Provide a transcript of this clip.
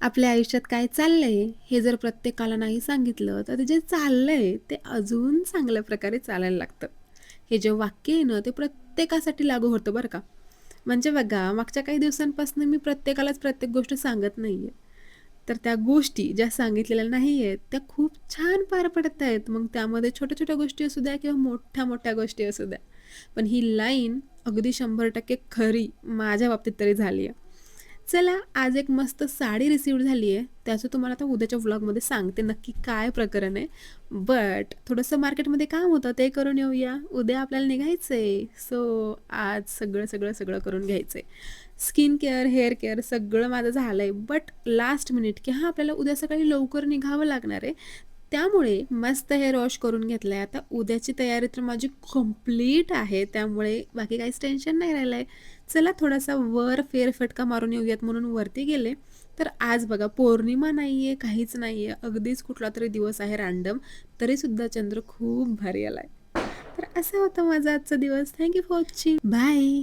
आपल्या आयुष्यात काय चाललंय हे जर प्रत्येकाला नाही सांगितलं तर ते जे चाललंय ते अजून चांगल्या प्रकारे चालायला लागतं. हे जे वाक्य आहे ना ते प्रत्येकासाठी लागू होतं बरं का. म्हणजे बघा मागच्या काही दिवसांपासून मी प्रत्येकालाच प्रत्येक गोष्ट सांगत नाही आहे तर त्या गोष्टी ज्या सांगितलेल्या नाही आहेत त्या खूप छान पार पडत आहेत मग त्यामध्ये छोट्या छोट्या गोष्टी असू द्या किंवा मोठ्या मोठ्या गोष्टी असू द्या. पण ही लाईन अगदी शंभर टक्के खरी माझ्या बाबतीत तरी झाली आहे चला आज एक मस्त साडी रिसीव्ह झाली आहे. त्याचं तुम्हाला आता उद्याच्या व्लॉगमध्ये सांगते नक्की काय प्रकरण आहे. बट थोडंसं मार्केटमध्ये काम होतं ते करून येऊया. उद्या आपल्याला निघायचं आहे सो आज सगळं सगळं सगळं करून घ्यायचं आहे स्किन केअर हेअर केअर सगळं माझं झालं आहे बट लास्ट मिनिट की हां आपल्याला उद्या सकाळी लवकर निघावं लागणार आहे. त्यामुळे मस्त हेअर वॉश करून घेतलं आहे आता उद्याची तयारी तर माझी कंप्लीट आहे. त्यामुळे बाकी काहीच टेन्शन नाही राहिलं आहे चला थोडासा वर फेरफटका मारून येऊयात म्हणून वरती गेले. तर आज बघा पौर्णिमा नाही आहे काहीच नाही आहे अगदीच कुठला तरी दिवस आहे रॅन्डम तरीसुद्धा चंद्र खूप भारी आला आहे तर असा होता माझा आजचा दिवस. Thank you for watching bye